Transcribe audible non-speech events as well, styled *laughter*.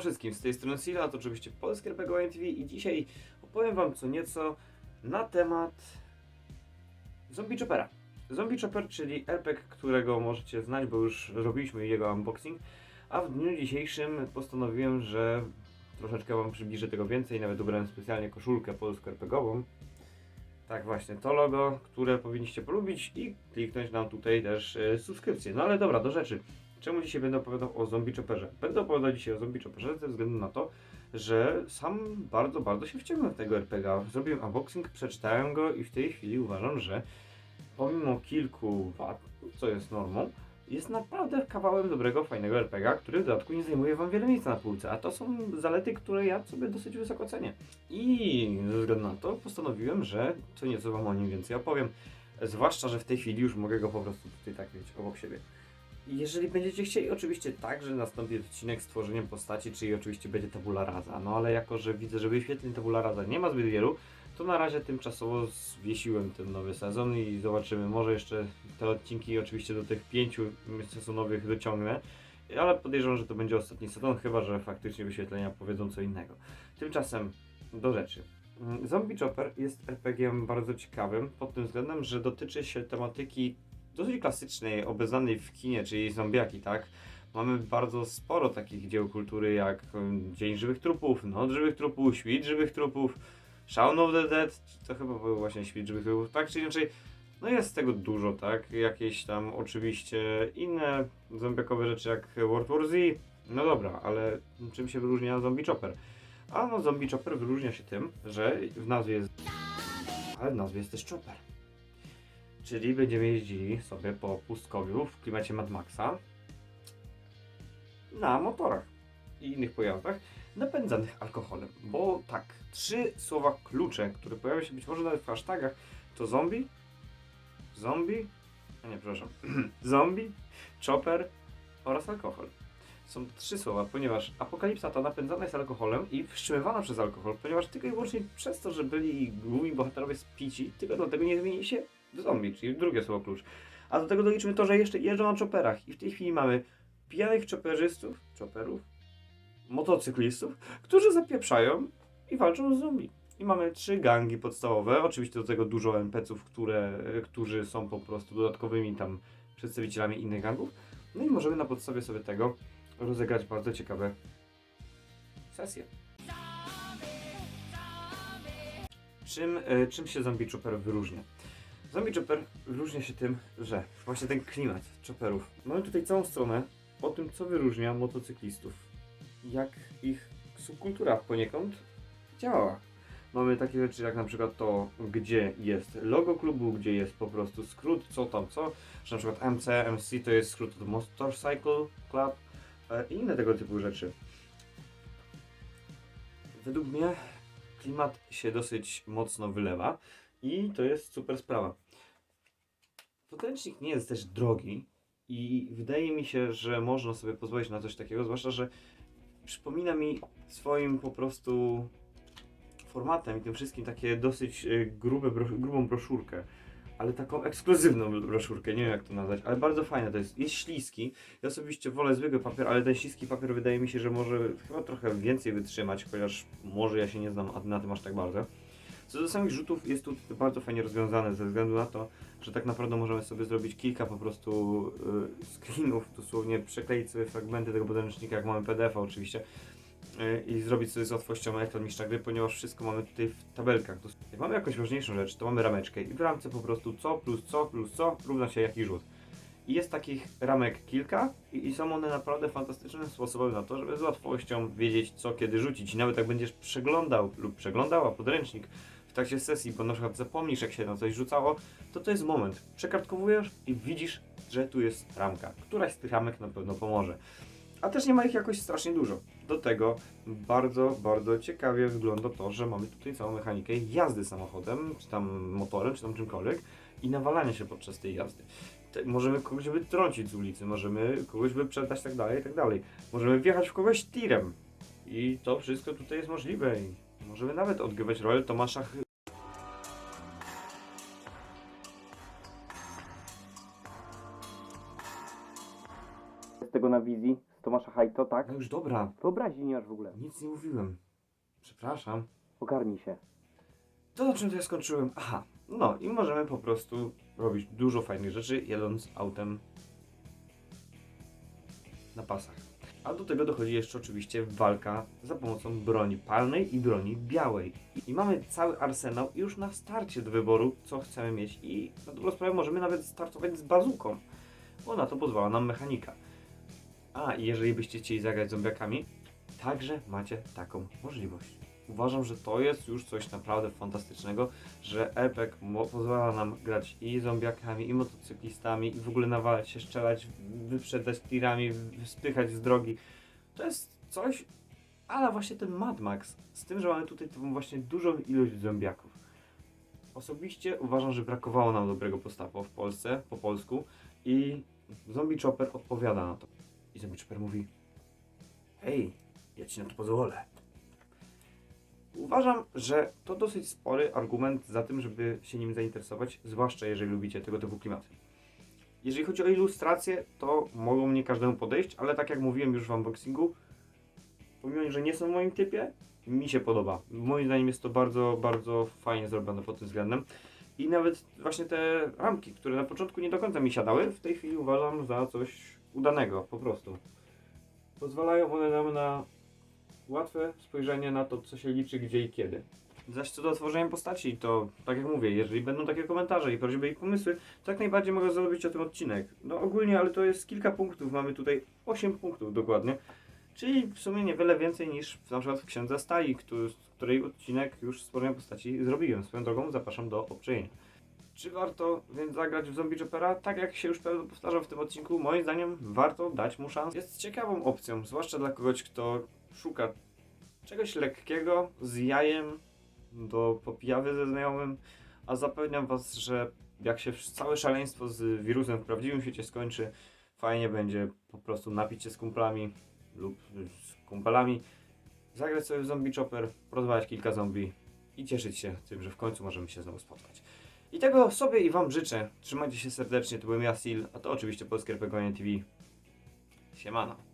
wszystkim, z tej strony Sila, to oczywiście Polskie RPG TV i dzisiaj opowiem wam co nieco na temat Zombie Choppera. Zombie Chopper, czyli RPG, którego możecie znać, bo już robiliśmy jego unboxing, a w dniu dzisiejszym postanowiłem, że troszeczkę wam przybliżę tego więcej, nawet ubrałem specjalnie koszulkę polsko-RPGową. Tak właśnie, to logo, które powinniście polubić i kliknąć nam tutaj też e, subskrypcję. No ale dobra, do rzeczy. Czemu dzisiaj będę opowiadał o Zombie Chopperze? Będę opowiadał dzisiaj o Zombie Chopperze ze względu na to, że sam bardzo, bardzo się wciągnąłem w tego RPG. Zrobiłem unboxing, przeczytałem go i w tej chwili uważam, że pomimo kilku wad, co jest normą, jest naprawdę kawałem dobrego, fajnego RPG, który w dodatku nie zajmuje Wam wiele miejsca na półce, a to są zalety, które ja sobie dosyć wysoko cenię. I ze względu na to postanowiłem, że co nieco Wam o nim więcej opowiem. Zwłaszcza, że w tej chwili już mogę go po prostu tutaj tak mieć obok siebie. Jeżeli będziecie chcieli, oczywiście tak, że nastąpi odcinek z tworzeniem postaci, czyli oczywiście będzie tabula rasa. No ale jako, że widzę, że wyświetleń tabula rasa nie ma zbyt wielu, to na razie tymczasowo zwiesiłem ten nowy sezon i zobaczymy. Może jeszcze te odcinki oczywiście do tych pięciu sezonowych dociągnę, ale podejrzewam, że to będzie ostatni sezon, chyba że faktycznie wyświetlenia powiedzą co innego. Tymczasem do rzeczy. Mm, Zombie Chopper jest RPG-iem bardzo ciekawym pod tym względem, że dotyczy się tematyki dosyć klasycznej, obeznanej w kinie, czyli zombiaki, tak? Mamy bardzo sporo takich dzieł kultury jak Dzień Żywych Trupów, Noc Żywych Trupów, Świt Żywych Trupów, Shaun of the Dead, to chyba był właśnie Świt Żywych Trupów, tak czy inaczej, no jest tego dużo, tak? Jakieś tam oczywiście inne zombiakowe rzeczy jak World War Z, no dobra, ale czym się wyróżnia Zombie Chopper? A no Zombie Chopper wyróżnia się tym, że w nazwie jest... Ale w nazwie jest też Chopper. Czyli będziemy jeździli sobie po pustkowiu w klimacie Mad Maxa na motorach i innych pojazdach napędzanych alkoholem. Bo tak, trzy słowa klucze, które pojawią się być może nawet w hashtagach, to zombie, zombie, a nie, przepraszam, *clears throat* zombie, chopper oraz alkohol. Są trzy słowa, ponieważ apokalipsa ta napędzana jest alkoholem i wstrzymywana przez alkohol, ponieważ tylko i wyłącznie przez to, że byli główni bohaterowie spici, tylko dlatego nie zmieni się zombie, czyli drugie słowo klucz. A do tego doliczmy to, że jeszcze jeżdżą na chopperach i w tej chwili mamy pijanych chopperzystów, chopperów, motocyklistów, którzy zapieprzają i walczą z zombie. I mamy trzy gangi podstawowe, oczywiście do tego dużo NPC-ów, które, którzy są po prostu dodatkowymi tam przedstawicielami innych gangów. No i możemy na podstawie sobie tego rozegrać bardzo ciekawe sesje. Czym, e, czym się Zombie Chopper wyróżnia? Zombie Chopper wyróżnia się tym, że właśnie ten klimat chopperów. Mamy tutaj całą stronę o tym, co wyróżnia motocyklistów. Jak ich subkultura poniekąd działała. Mamy takie rzeczy jak na przykład to, gdzie jest logo klubu, gdzie jest po prostu skrót, co tam co, że na przykład MC, MC to jest skrót od Motorcycle Club e, i inne tego typu rzeczy. Według mnie klimat się dosyć mocno wylewa i to jest super sprawa. Podręcznik nie jest też drogi i wydaje mi się, że można sobie pozwolić na coś takiego, zwłaszcza, że przypomina mi swoim po prostu formatem i tym wszystkim takie dosyć e, grube, grubą broszurkę. Ale taką ekskluzywną broszurkę, nie wiem jak to nazwać, ale bardzo fajne to jest. Jest śliski. Ja osobiście wolę zwykły papier, ale ten śliski papier wydaje mi się, że może chyba trochę więcej wytrzymać, chociaż może ja się nie znam na tym aż tak bardzo. Co do samych rzutów jest tu bardzo fajnie rozwiązane ze względu na to, że tak naprawdę możemy sobie zrobić kilka po prostu y, screenów, dosłownie przekleić sobie fragmenty tego podręcznika, jak mamy PDF oczywiście y, i zrobić sobie z łatwością mistrza gry, ponieważ wszystko mamy tutaj w tabelkach. Jak mamy jakąś ważniejszą rzecz, to mamy rameczkę i w ramce po prostu co plus co plus co równa się jaki rzut. I jest takich ramek kilka i, i są one naprawdę fantastycznym sposobem na to, żeby z łatwością wiedzieć co kiedy rzucić. I nawet jak będziesz przeglądał lub przeglądała podręcznik w trakcie sesji, bo na przykład zapomnisz jak się na coś rzucało, to to jest moment. Przekartkowujesz i widzisz, że tu jest ramka. Któraś z tych ramek na pewno pomoże. A też nie ma ich jakoś strasznie dużo. Do tego bardzo, bardzo ciekawie wygląda to, że mamy tutaj całą mechanikę jazdy samochodem, czy tam motorem, czy tam czymkolwiek i nawalania się podczas tej jazdy. Te, możemy kogoś wytrącić z ulicy, możemy kogoś wyprzedać, tak dalej, tak dalej. Możemy wjechać w kogoś tirem. I to wszystko tutaj jest możliwe. Możemy nawet odgrywać rolę Tomasza Chy- z tego na wizji z Tomasza Hajto, tak? No już dobra, Wyobraźni nie masz w ogóle. nic nie mówiłem. Przepraszam. Ogarnij się. To na czym to ja skończyłem? Aha, no i możemy po prostu robić dużo fajnych rzeczy, jedąc autem na pasach. A do tego dochodzi jeszcze oczywiście walka za pomocą broni palnej i broni białej. I mamy cały arsenał już na starcie do wyboru, co chcemy mieć. I na dobrą sprawę możemy nawet startować z bazuką, bo na to pozwala nam mechanika. A, jeżeli byście chcieli zagrać zombiakami, także macie taką możliwość. Uważam, że to jest już coś naprawdę fantastycznego, że mo- pozwala nam grać i zombiakami, i motocyklistami, i w ogóle nawalać się, strzelać, wyprzedzać tirami, spychać z drogi. To jest coś, ale właśnie ten Mad Max, z tym, że mamy tutaj tą właśnie dużą ilość zombiaków. Osobiście uważam, że brakowało nam dobrego postawu w Polsce, po polsku i Zombie Chopper odpowiada na to. I Zombie Chopper mówi Hej, ja ci na to pozwolę. Uważam, że to dosyć spory argument za tym, żeby się nim zainteresować, zwłaszcza jeżeli lubicie tego typu klimaty. Jeżeli chodzi o ilustrację, to mogą nie każdemu podejść, ale tak jak mówiłem już w unboxingu, pomimo, że nie są w moim typie, mi się podoba. Moim zdaniem jest to bardzo, bardzo fajnie zrobione pod tym względem. I nawet właśnie te ramki, które na początku nie do końca mi siadały, w tej chwili uważam za coś udanego, po prostu. Pozwalają one nam na łatwe spojrzenie na to, co się liczy, gdzie i kiedy. Zaś co do tworzenia postaci, to tak jak mówię, jeżeli będą takie komentarze i prośby i pomysły, to jak najbardziej mogę zrobić o tym odcinek. No ogólnie, ale to jest kilka punktów, mamy tutaj 8 punktów dokładnie, czyli w sumie niewiele więcej niż na przykład w Księdze Stali, który, której odcinek już z tworzenia postaci zrobiłem. Swoją drogą zapraszam do obczajenia. Czy warto więc zagrać w Zombie Jopera? Tak jak się już powtarzam w tym odcinku, moim zdaniem warto dać mu szansę. Jest ciekawą opcją, zwłaszcza dla kogoś, kto szuka czegoś lekkiego z jajem do popijawy ze znajomym, a zapewniam Was, że jak się całe szaleństwo z wirusem w prawdziwym świecie skończy, fajnie będzie po prostu napić się z kumplami lub z kumpelami, zagrać sobie w Zombie Chopper, porozmawiać kilka zombie i cieszyć się tym, że w końcu możemy się znowu spotkać. I tego sobie i Wam życzę. Trzymajcie się serdecznie, to byłem ja, Sil, a to oczywiście Polskie RPG TV. Siemano.